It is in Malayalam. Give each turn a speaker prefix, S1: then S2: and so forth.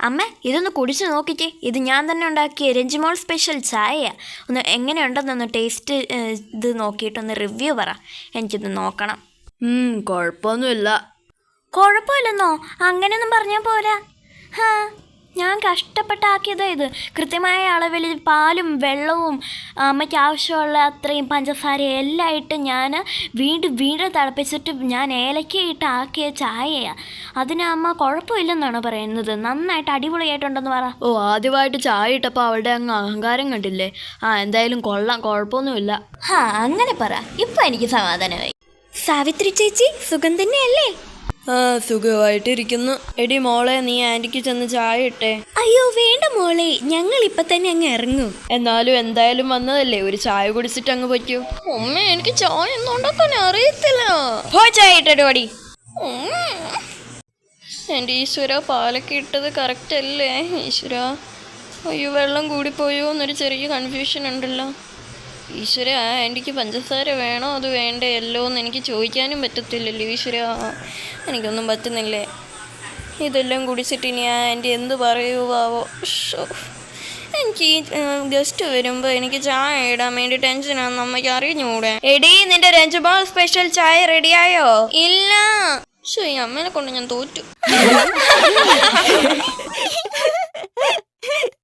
S1: അമ്മ ഇതൊന്ന് കുടിച്ചു നോക്കിക്കേ. ഇത് ഞാൻ തന്നെ ഉണ്ടാക്കിയ രഞ്ജിമോൾ സ്പെഷ്യൽ ചായയാ. ഒന്ന് എങ്ങനെയുണ്ടെന്നൊന്ന് ടേസ്റ്റ് ഇത് നോക്കിയിട്ടൊന്ന് റിവ്യൂ പറ. എനിക്കിത് നോക്കണം.
S2: കുഴപ്പമൊന്നുമില്ല.
S1: കുഴപ്പമില്ലെന്നോ? അങ്ങനെയൊന്നും പറഞ്ഞാൽ പോരാ. ഹാ. ഞാൻ കഷ്ടപ്പെട്ടാക്കിയത് ഇത്. കൃത്യമായ അളവിൽ പാലും വെള്ളവും അമ്മയ്ക്ക് ആവശ്യമുള്ള അത്രയും പഞ്ചസാരയും എല്ലാം ഇട്ട് ഞാൻ വീണ്ടും വീണ്ടും തിളപ്പിച്ചിട്ട് ഞാൻ ഏലക്ക ഇട്ട് ആക്കിയ ചായയാണ് അതിന് അമ്മ കുഴപ്പമില്ലെന്നാണ് പറയുന്നത്. നന്നായിട്ട് അടിപൊളിയായിട്ടുണ്ടെന്ന് പറ.
S2: ഓ ആദ്യമായിട്ട് ചായ ഇട്ടപ്പോൾ അവളുടെ അങ്ങ് അഹങ്കാരം കണ്ടില്ലേ? ആ എന്തായാലും കൊള്ളാം കുഴപ്പമൊന്നുമില്ല.
S1: ഹാ അങ്ങനെ പറ. ഇപ്പം എനിക്ക് സമാധാനമായി. സാവിത്രി ചേച്ചി സുഖം തന്നെയല്ലേ?
S2: ആ സുഖമായിട്ടിരിക്കുന്നു എടി മോളെ നീ ആന്റിക്ക് ചെന്ന് ചായ ഇട്ടേ.
S1: അയ്യോ വേണ്ട മോളെ. ഞങ്ങൾ ഇപ്പൊ തന്നെ അങ്ങ് ഇറങ്ങും.
S2: എന്നാലും എന്തായാലും വന്നതല്ലേ? ഒരു ചായ കുടിച്ചിട്ട് അങ്ങ് പറ്റൂ ഉമ്മ എനിക്ക് ചായ ഒന്നും ഉണ്ടാക്കാൻ അറിയത്തില്ല.
S1: പോ ചായ ഇട്ടടി
S2: എന്റെ ഈശ്വര പാലൊക്കെ ഇട്ടത് കറക്റ്റ് അല്ലേ ഈശ്വര? അയ്യോ വെള്ളം കൂടിപ്പോയോ എന്നൊരു ചെറിയ കൺഫ്യൂഷൻ ഉണ്ടല്ലോ. ഈശ്വര എനിക്ക് പഞ്ചസാര വേണോ? അത് വേണ്ടയല്ലോ എന്ന് എനിക്ക് ചോദിക്കാനും പറ്റത്തില്ലല്ലോ ഈശ്വര. എനിക്കൊന്നും പറ്റുന്നില്ലേ? ഇതെല്ലാം കുടിച്ചിട്ട് ഇനി ആ എന്റെ എന്ത് പറയുവാവോ ഷോ എനിക്ക് ഈ ഗസ്റ്റ് വരുമ്പോൾ എനിക്ക് ചായ ഇടാൻ വേണ്ടി ടെൻഷനാണെന്ന് അമ്മയ്ക്ക് അറിഞ്ഞൂടെ എടി നിന്റെ രഞ്ജുബോൾ സ്പെഷ്യൽ ചായ റെഡിയായോ ഇല്ല. ഈ അമ്മേനെ കൊണ്ട് ഞാൻ തോറ്റു.